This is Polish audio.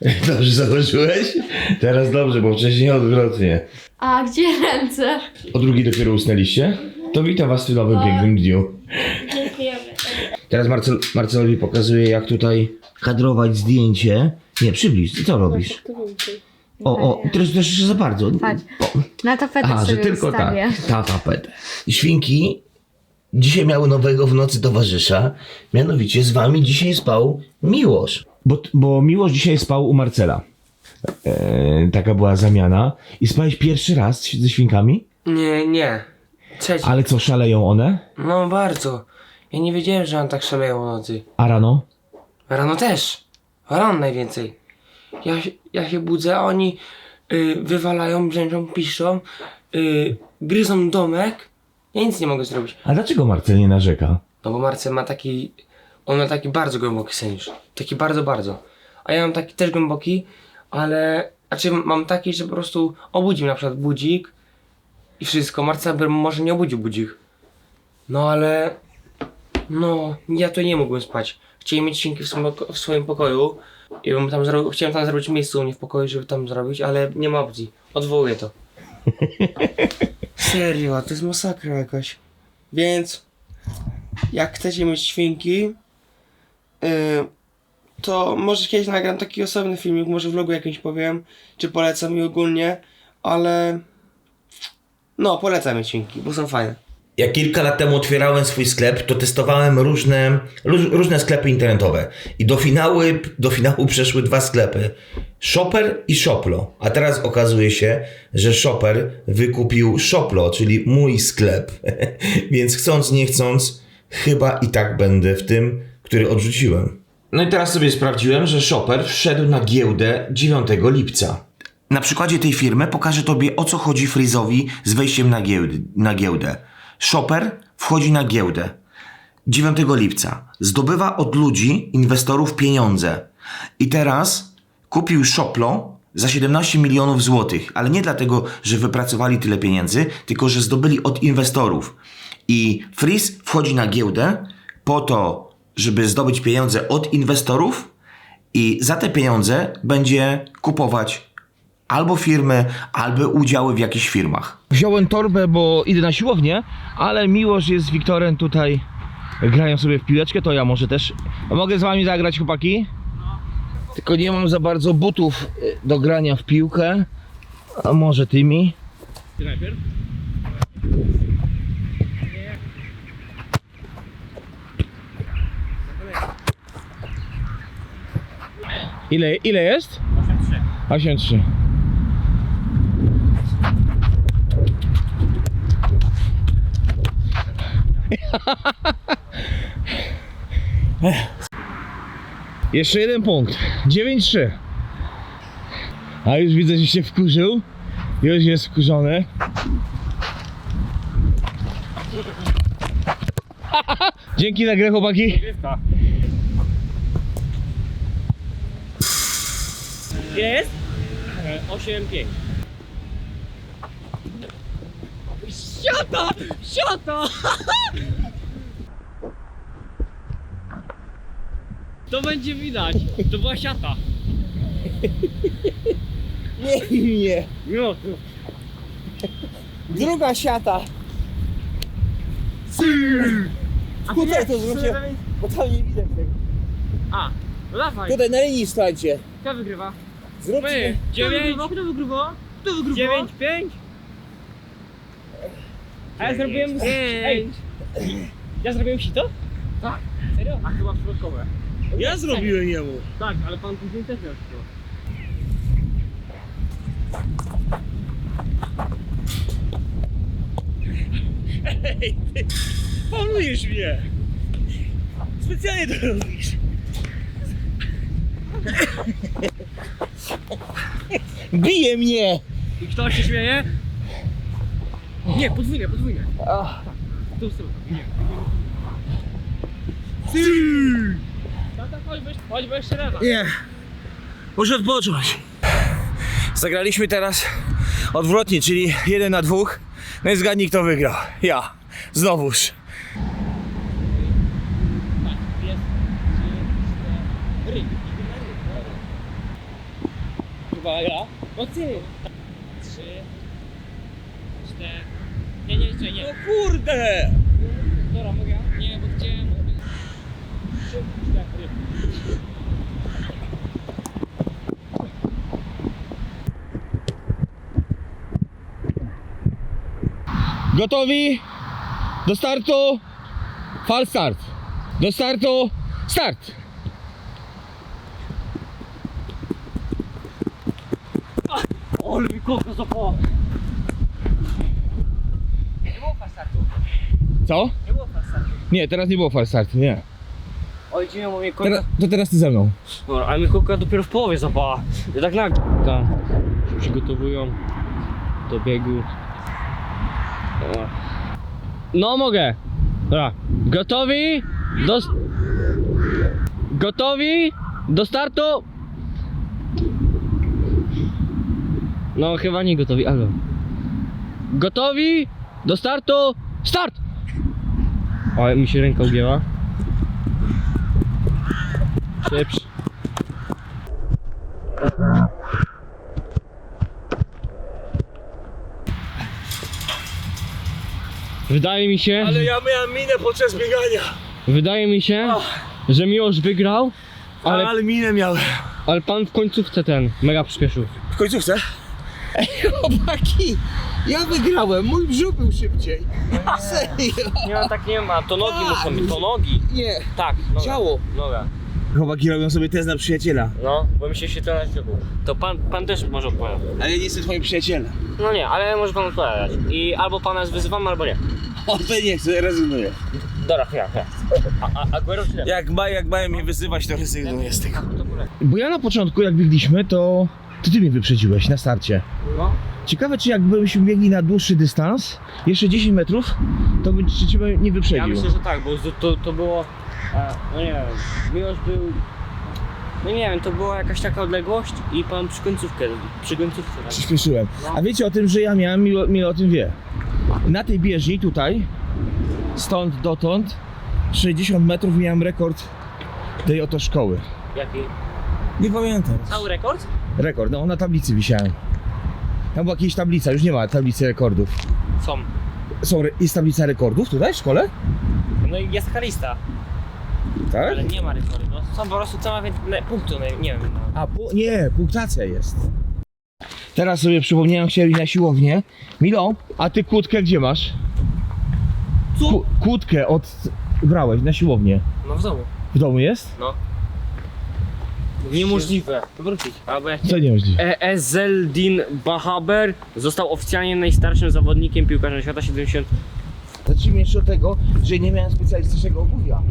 Dobrze założyłeś? Teraz dobrze, bo wcześniej odwrotnie. A gdzie ręce? O drugiej dopiero usnęliście? To witam was w tym nowym pięknym dniu. Dziękujemy. Teraz Marcel, Marcelowi pokazuje jak tutaj kadrować zdjęcie. Nie, przybliż, co robisz? O, o, teraz też jeszcze za bardzo. Patrz. O, Na tapetę Aha, że sobie tylko tak. ustawię. Ta tapetę. Świnki dzisiaj miały nowego w nocy towarzysza. Mianowicie z wami dzisiaj spał Miłosz. Bo, bo Miłosz dzisiaj spał u Marcela. E, taka była zamiana. I spałeś pierwszy raz ze świnkami? Nie, nie. Trzeci. Ale co, szaleją one? No bardzo. Ja nie wiedziałem, że on tak szaleją o nocy. A rano? Rano też. Rano najwięcej. Ja, się- ja się budzę, a oni y, wywalają, brzęczą, piszczą, y, gryzą domek. Ja nic nie mogę zrobić. A dlaczego Marcel nie narzeka? No bo Marcel ma taki, on ma taki bardzo głęboki sen już. Taki bardzo, bardzo. A ja mam taki też głęboki, ale, znaczy mam taki, że po prostu obudził na przykład budzik i wszystko. Marcel by może nie obudził budzik. No ale, no, ja to nie mógłbym spać. Chcieli mieć świnki w swoim, w swoim pokoju i bym tam zrobił, chciałem tam zrobić miejsce u mnie w pokoju, żeby tam zrobić, ale nie ma opcji. Odwołuję to. Serio, to jest masakra jakaś. Więc jak chcecie mieć świnki, to może kiedyś nagram taki osobny filmik, może w vlogu jakimś powiem, czy polecam i ogólnie, ale no, polecam świnki, bo są fajne. Jak kilka lat temu otwierałem swój sklep, to testowałem różne, róż- różne sklepy internetowe. I do, finały, do finału przeszły dwa sklepy. Shopper i Shoplo. A teraz okazuje się, że Shopper wykupił Shoplo, czyli mój sklep. Więc chcąc, nie chcąc, chyba i tak będę w tym, który odrzuciłem. No i teraz sobie sprawdziłem, że Shopper wszedł na giełdę 9 lipca. Na przykładzie tej firmy pokażę Tobie o co chodzi Frizowi z wejściem na, giełdy, na giełdę. Shopper wchodzi na giełdę 9 lipca. Zdobywa od ludzi, inwestorów pieniądze. I teraz kupił Shoplo za 17 milionów złotych, ale nie dlatego, że wypracowali tyle pieniędzy, tylko że zdobyli od inwestorów. I Freeze wchodzi na giełdę po to, żeby zdobyć pieniądze od inwestorów i za te pieniądze będzie kupować albo firmy, albo udziały w jakichś firmach. Wziąłem torbę, bo idę na siłownię, ale Miłosz jest z Wiktorem tutaj. Grają sobie w piłeczkę, to ja może też. A mogę z wami zagrać, chłopaki? Tylko nie mam za bardzo butów y, do grania w piłkę. A może tymi? Ile, ile jest? 8-3. 8-3. Jeszcze jeden punkt. 9-3. A już widzę, że się wkurzył. Już jest wkurzony. Dzięki za grę, chłopaki. Jest? 8-5. Siata! Siata! To będzie widać. To była siata. Nie, nie. No, Druga siata. Tutaj to zróbcie, bo tam nie widać tego. A, no dawaj. Tutaj na linii stańcie. Kto wygrywa? Zróbcie. My. 9. Kto wygrywa? Kto wygrywa? 9, 5. A ja zrobiłem... Ej. Ja zrobiłem sito? Tak. Serio? A chyba środkowe. Ja zrobiłem jemu. Tak, ale pan później też miał sito. Polujesz mnie. Specjalnie to robisz. Bije mnie. I kto się śmieje? Nie, podwójne, podwójne. Tu stronę. Nie. Tata, chodź, weź, chodź, weź jeszcze raz. Nie. Muszę odpocząć. Zagraliśmy teraz odwrotnie, czyli jeden na dwóch. No i zgadnij kto wygrał. Ja. Znowuż. Jest, trzy, cztery. Uwaga. No ty. Trzy. Cztery. Nie, nie, nie, nie. No kurde! Dobra, mogę? ja? Nie, bo chciałem... Trzy, cztery. Gotowi? Do startu? Fal start. Do startu? Start! Ale mi kółko zapała. Nie było fastartu. Co? Nie było fastartu. Nie, teraz nie było fal startu, nie. Oj, dziwnie, bo mnie kółko... Teraz, to teraz ty ze mną. Dobra, ale mi kółka dopiero w połowie zapała. I tak nagle. Tak. Się przygotowują do biegu. O. No mogę. Dobra. Gotowi? Do... Gotowi? Do startu? No chyba nie gotowi, ale... Gotowi? Do startu? Start! Ale mi się ręka ugięła. Szybszy. Wydaje mi się, Ale ja miałem minę podczas biegania. wydaje mi się, że Miłosz wygrał, Ale, ale, ale minę miałem. ale pan w końcówce ten mega przyspieszył. W końcówce? Ej, chłopaki! Ja wygrałem, mój brzuch był szybciej. Serio? Nie ma tak nie ma, to nogi Tak. muszą być, to nogi. Nie. Tak, noga. Ciało. Noga. Chłopaki robią sobie test na przyjaciela. No, bo mi się świetla na tyłu. To pan, pan też może odpowiadać. Ale ja nie jestem twoim przyjacielem. No nie, ale może pan odpowiadać. I albo pana wyzywamy, albo nie. O, to nie chcę, rezygnuję. Dobra, ja, ja. A, a, Aguero czy nie? Jak, ma, jak mają mnie wyzywać, to rezygnuję z tego. To. Bo ja na początku, jak biegliśmy, to, to ty mnie wyprzedziłeś na starcie. No. Ciekawe, czy jakbyśmy biegli na dłuższy dystans, jeszcze 10 metrów, to by czy cię nie wyprzedził. Ja myślę, że tak, bo to, to, było. E, no nie wiem, Miłosz był. No nie wiem, to była jakaś taka odległość i pan przy końcówkę, przy końcówce. Tak? Przyspieszyłem. A wiecie o tym, że ja miałem, Milo, Milo o tym wie. Na tej bieżni tutaj, stąd dotąd, 60 metrów miałem rekord tej oto szkoły. Jaki? Nie pamiętam. Cały rekord? Rekord, no na tablicy wisiałem. Tam była jakaś tablica, już nie ma tablicy rekordów. Są. Są, re- jest tablica rekordów tutaj w szkole? No i jest taka lista, Tak? ale nie ma rekordu. No, są po prostu co ma więcej punktów, no, nie wiem. No. A, pu- nie, punktacja jest. Teraz sobie przypomniałem, chciałem iść na siłownię. Milo, a ty kłódkę gdzie masz? Co? Ku- kłódkę od... brałeś na siłownię. no w domu. W domu jest? Niemożliwe. Wrócić. Albo jak Co nie możliwe? E- Ezeldin Bahaber został oficjalnie najstarszym zawodnikiem piłkarzem świata 70 Zacznijmy jeszcze od tego, że nie miałem specjalistycznego obuwia.